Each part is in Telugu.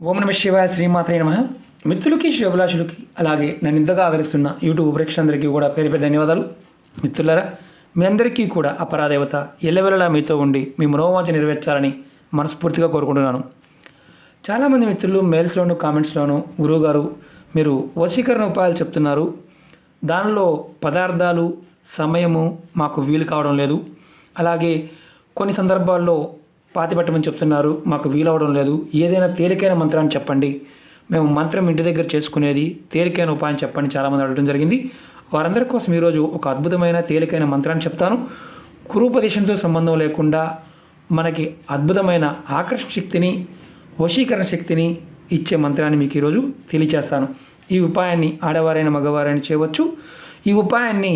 ఓం నమ శివాయ శ్రీమాత్రే నమ. మిత్రులకి శివభిలాషులకి అలాగే నన్ను ఇంతగా ఆదరిస్తున్న యూట్యూబ్ ప్రేక్షకులందరికీ కూడా పేరు పేరు ధన్యవాదాలు. మిత్రులారా మీ అందరికీ కూడా అపరాదేవత ఎల్లవెల్లలా మీతో ఉండి మీ మనోవాంఛ నెరవేర్చాలని మనస్ఫూర్తిగా కోరుకుంటున్నాను. చాలామంది మిత్రులు మెయిల్స్లోను కామెంట్స్లోను గురువుగారు మీరు వశీకరణ ఉపాయాలు చెప్తున్నారు. దానిలో పదార్థాలు సమయము మాకు వీలు కావడం లేదు. అలాగే కొన్ని సందర్భాల్లో పాతి పెట్టమని చెప్తున్నారు. మాకు వీలవడం లేదు. ఏదైనా తేలికైన మంత్రాన్ని చెప్పండి. మేము మంత్రం ఇంటి దగ్గర చేసుకునేది తేలికైన ఉపాయం చెప్పండి చాలామంది అడగడం జరిగింది. వారందరి కోసం ఈరోజు ఒక అద్భుతమైన తేలికైన మంత్రాన్ని చెప్తాను. గురుపదేశంతో సంబంధం లేకుండా మనకి అద్భుతమైన ఆకర్షణ శక్తిని వశీకరణ శక్తిని ఇచ్చే మంత్రాన్ని మీకు ఈరోజు తెలియచేస్తాను. ఈ ఉపాయాన్ని ఆడవారైన మగవారైన చేయవచ్చు. ఈ ఉపాయాన్ని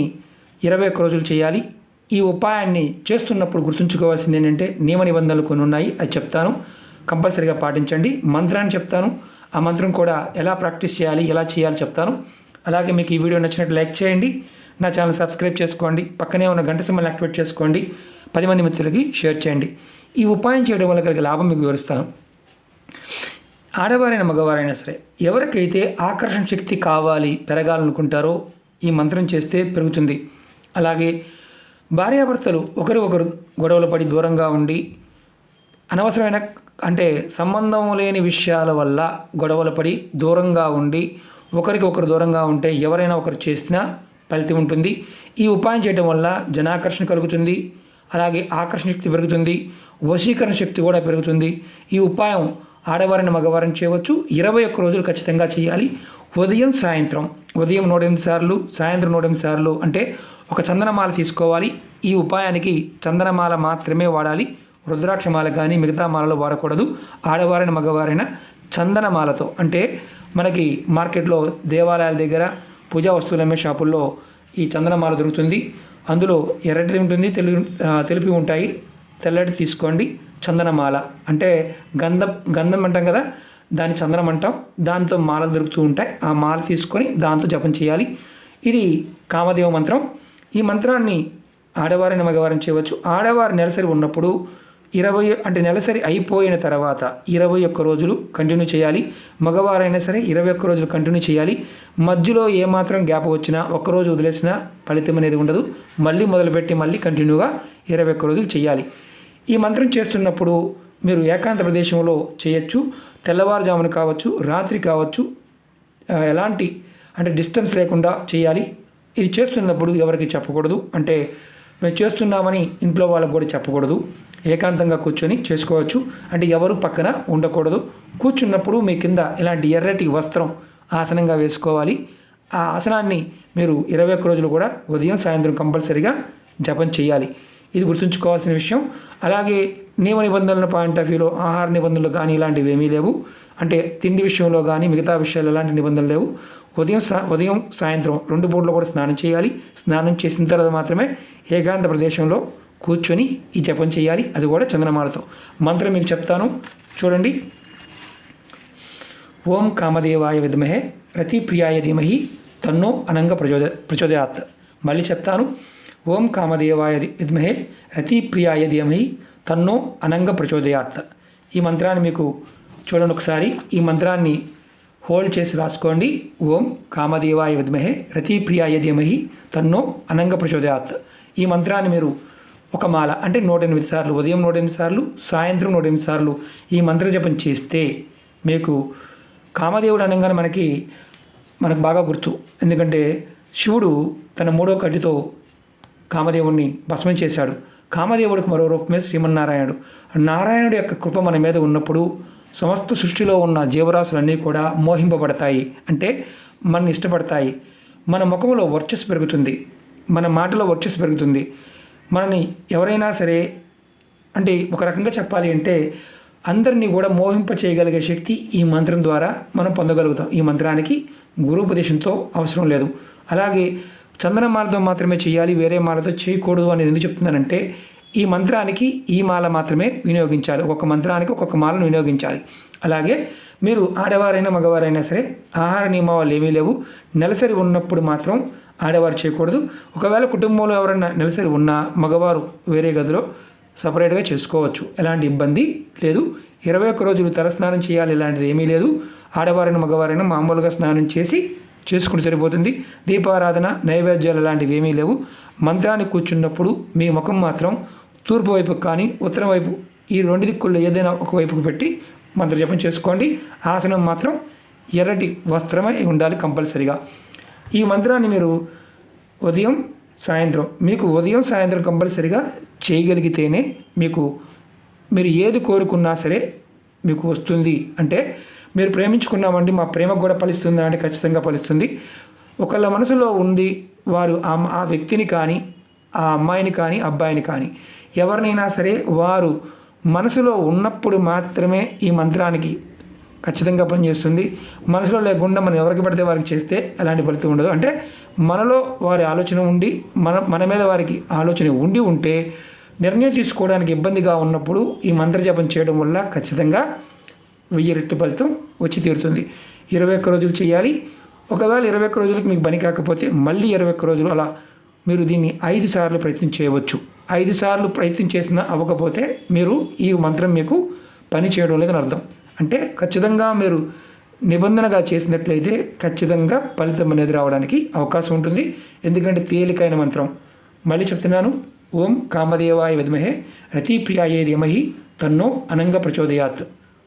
ఇరవై ఒక్క రోజులు చేయాలి. ఈ ఉపాయాన్ని చేస్తున్నప్పుడు గుర్తుంచుకోవాల్సింది ఏంటంటే నియమ నిబంధనలు కొన్ని ఉన్నాయి అది చెప్తాను. కంపల్సరీగా పాటించండి. మంత్రాన్ని చెప్తాను. ఆ మంత్రం కూడా ఎలా ప్రాక్టీస్ చేయాలి ఎలా చేయాలి చెప్తాను. అలాగే మీకు ఈ వీడియో నచ్చినట్టు లైక్ చేయండి. నా ఛానల్ సబ్స్క్రైబ్ చేసుకోండి. పక్కనే ఉన్న గంట సింబల్ యాక్టివేట్ చేసుకోండి. పది మంది మిత్రులకి షేర్ చేయండి. ఈ ఉపాయం చేయడం వల్ల కలిగే లాభం మీకు వివరిస్తాను. ఆడవారైన మగవారైనా సరే ఎవరికైతే ఆకర్షణ శక్తి కావాలి పెరగాలనుకుంటారో ఈ మంత్రం చేస్తే పెరుగుతుంది. అలాగే భార్యాభర్తలు ఒకరు గొడవలు పడి దూరంగా ఉండి అనవసరమైన అంటే సంబంధం లేని విషయాల వల్ల గొడవలు పడి దూరంగా ఉండి ఒకరికి ఒకరు దూరంగా ఉంటే ఎవరైనా ఒకరు చేసినా ఫలితం ఉంటుంది. ఈ ఉపాయం చేయడం వల్ల జనాకర్షణ కలుగుతుంది. అలాగే ఆకర్షణ శక్తి పెరుగుతుంది. వశీకరణ శక్తి కూడా పెరుగుతుంది. ఈ ఉపాయం ఆడవారిని మగవారిని చేయవచ్చు. ఇరవై ఒక్క రోజులు ఖచ్చితంగా చేయాలి. ఉదయం సాయంత్రం. ఉదయం నూట ఎనిమిది సార్లు సాయంత్రం నూట ఎనిమిది సార్లు అంటే ఒక చందనమాల తీసుకోవాలి. ఈ ఉపాయానికి చందనమాల మాత్రమే వాడాలి. రుద్రాక్షమాల కానీ మిగతా మాలలు వాడకూడదు. ఆడవారైన మగవారైన చందనమాలతో అంటే మనకి మార్కెట్లో దేవాలయాల దగ్గర పూజా వస్తువులు అమ్మే షాపుల్లో ఈ చందనమాల దొరుకుతుంది. అందులో ఎర్రటిది ఉంటుంది తెలుగు తెలిపి ఉంటాయి. తెల్లటి తీసుకోండి. చందనమాల అంటే గంధం గంధం అంటాం కదా దాన్ని చందనం అంటాం. దాంతో మాలలు దొరుకుతూ ఉంటాయి. ఆ మాల తీసుకొని దాంతో జపం చేయాలి. ఇది కామదేవ మంత్రం. ఈ మంత్రాన్ని ఆడవారిని మగవారిని చేయవచ్చు. ఆడవారి నెలసరి ఉన్నప్పుడు ఇరవై అంటే నెలసరి అయిపోయిన తర్వాత ఇరవై ఒక్క రోజులు కంటిన్యూ చేయాలి. మగవారైనా సరే ఇరవై ఒక్క రోజులు కంటిన్యూ చేయాలి. మధ్యలో ఏమాత్రం గ్యాప్ వచ్చినా ఒక్కరోజు వదిలేసినా ఫలితం అనేది ఉండదు. మళ్ళీ మొదలుపెట్టి మళ్ళీ కంటిన్యూగా ఇరవై ఒక్క రోజులు చేయాలి. ఈ మంత్రం చేస్తున్నప్పుడు మీరు ఏకాంత ప్రదేశంలో చేయొచ్చు. తెల్లవారుజామున కావచ్చు రాత్రి కావచ్చు ఎలాంటి అంటే డిస్టెన్స్ లేకుండా చేయాలి. ఇది చేస్తున్నప్పుడు ఎవరికి చెప్పకూడదు. అంటే మేము చేస్తున్నామని ఇంట్లో వాళ్ళకు కూడా చెప్పకూడదు. ఏకాంతంగా కూర్చొని చేసుకోవచ్చు. అంటే ఎవరు పక్కన ఉండకూడదు. కూర్చున్నప్పుడు మీ కింద ఇలాంటి ఎర్రటి వస్త్రం ఆసనంగా వేసుకోవాలి. ఆ ఆసనాన్ని మీరు ఇరవై ఒక్క రోజులు కూడా ఉదయం సాయంత్రం కంపల్సరీగా జపం చేయాలి. ఇది గుర్తుంచుకోవాల్సిన విషయం. అలాగే నియమ నిబంధనల పాయింట్ ఆఫ్ వ్యూలో ఆహార నిబంధనలు కానీ ఇలాంటివి ఏమీ లేవు. అంటే తిండి విషయంలో కానీ మిగతా విషయాలు ఎలాంటి నిబంధనలు లేవు. ఉదయం ఉదయం సాయంత్రం రెండు పూటలు కూడా స్నానం చేయాలి. స్నానం చేసిన తర్వాత మాత్రమే ఏకాంత ప్రదేశంలో కూర్చొని ఈ జపం చేయాలి. అది కూడా చంద్రమాలతో మంత్రం మీకు చెప్తాను. చూడండి. ఓం కామదేవాయ విద్మహే రతిప్రియాయ ధీమహి తన్నో అనంగ ప్రచోద ప్రచోదయాత్. మళ్ళీ చెప్తాను. ఓం కామదేవాయ ది- విద్మహే రతిప్రియాయ ధీమహి తన్నో అనంగ ప్రచోదయాత్. ఈ మంత్రాన్ని మీకు చూడండి ఒకసారి. ఈ మంత్రాన్ని హోల్డ్ చేసి రాసుకోండి. ఓం కామదేవాయ విద్మహే రతిప్రియాయ ధీమహి తన్నో అనంగ ప్రచోదయాత్. ఈ మంత్రాన్ని మీరు ఒక మాల అంటే నూట ఎనిమిది సార్లు ఉదయం నూట ఎనిమిది సార్లు సాయంత్రం నూట ఎనిమిది సార్లు ఈ మంత్ర జపం చేస్తే మీకు కామదేవుడు అనగానే మనకి మనకు బాగా గుర్తు. ఎందుకంటే శివుడు తన మూడో కడ్డితో కామదేవుణ్ణి భస్మం చేశాడు. కామదేవుడికి మరో రూపమే శ్రీమన్నారాయణుడు. నారాయణుడి యొక్క కృప మన మీద ఉన్నప్పుడు సమస్త సృష్టిలో ఉన్న జీవరాశులన్నీ కూడా మోహింపబడతాయి. అంటే మన ఇష్టపడతాయి. మన ముఖంలో వర్చస్సు పెరుగుతుంది. మన మాటలో వర్చస్సు పెరుగుతుంది. మనని ఎవరైనా సరే అంటే ఒక రకంగా చెప్పాలి అంటే అందరినీ కూడా మోహింప చేయగలిగే శక్తి ఈ మంత్రం ద్వారా మనం పొందగలుగుతాం. ఈ మంత్రానికి గురుపదేశంతో అవసరం లేదు. అలాగే చందనమాలతో మాత్రమే చేయాలి వేరే మాలతో చేయకూడదు అనేది ఎందుకు చెప్తున్నానంటే ఈ మంత్రానికి ఈ మాల మాత్రమే వినియోగించాలి. ఒక్కొక్క మంత్రానికి ఒక్కొక్క మాలను వినియోగించాలి. అలాగే మీరు ఆడవారైనా మగవారైనా సరే ఆహార నియమాలు ఏమీ లేవు. నెలసరి ఉన్నప్పుడు మాత్రం ఆడవారు చేయకూడదు. ఒకవేళ కుటుంబంలో ఎవరైనా నెలసరి ఉన్నా మగవారు వేరే గదిలో సపరేట్గా చేసుకోవచ్చు. ఎలాంటి ఇబ్బంది లేదు. ఇరవై ఒక్క రోజులు తలస్నానం చేయాలి ఇలాంటిది ఏమీ లేదు. ఆడవారైన మగవారైనా మామూలుగా స్నానం చేసి చేసుకుంటే సరిపోతుంది. దీపారాధన నైవేద్యాలు లాంటివి ఏమీ లేవు. మంత్రాన్ని కూర్చున్నప్పుడు మీ ముఖం మాత్రం తూర్పు వైపుకు కానీ ఉత్తరం వైపు ఈ రెండు దిక్కుల్లో ఏదైనా ఒక వైపుకు పెట్టి మంత్రజపం చేసుకోండి. ఆసనం మాత్రం ఎర్రటి వస్త్రమై ఉండాలి కంపల్సరిగా. ఈ మంత్రాన్ని మీరు ఉదయం సాయంత్రం మీకు ఉదయం సాయంత్రం కంపల్సరిగా చేయగలిగితేనే మీకు మీరు ఏది కోరుకున్నా సరే మీకు వస్తుంది. అంటే మీరు ప్రేమించుకున్నామండి మా ప్రేమ కూడా ఫలిస్తుందా అంటే ఖచ్చితంగా ఫలిస్తుంది. ఒకళ్ళ మనసులో ఉండి వారు ఆ ఆ వ్యక్తిని కానీ ఆ అమ్మాయిని కానీ అబ్బాయిని కానీ ఎవరినైనా సరే వారు మనసులో ఉన్నప్పుడు మాత్రమే ఈ మంత్రానికి ఖచ్చితంగా పనిచేస్తుంది. మనసులో లేకుండా మనం ఎవరికి పడితే వారికి చేస్తే ఎలాంటి ఫలితం ఉండదు. అంటే మనలో వారి ఆలోచన ఉండి మన మన మీద వారికి ఆలోచన ఉండి ఉంటే నిర్ణయం తీసుకోవడానికి ఇబ్బందిగా ఉన్నప్పుడు ఈ మంత్రజపం చేయడం వల్ల ఖచ్చితంగా వెయ్యి రెట్టు ఫలితం వచ్చి తీరుతుంది. ఇరవై ఒక్క రోజులు చేయాలి. ఒకవేళ ఇరవై ఒక్క రోజులకు మీకు పని కాకపోతే మళ్ళీ ఇరవై ఒక్క రోజులు అలా మీరు దీన్ని ఐదు సార్లు ప్రయత్నం చేయవచ్చు. ఐదు సార్లు ప్రయత్నం చేసినా అవ్వకపోతే మీరు ఈ మంత్రం మీకు పని చేయడం లేదని అర్థం. అంటే ఖచ్చితంగా మీరు నిబంధనగా చేసినట్లయితే ఖచ్చితంగా ఫలితం అనేది రావడానికి అవకాశం ఉంటుంది. ఎందుకంటే తేలికైన మంత్రం. మళ్ళీ చెప్తున్నాను. ఓం కామదేవాయ విద్మహే రతిప్రియాయే ధీమహి తన్నో అనంగ ప్రచోదయాత్.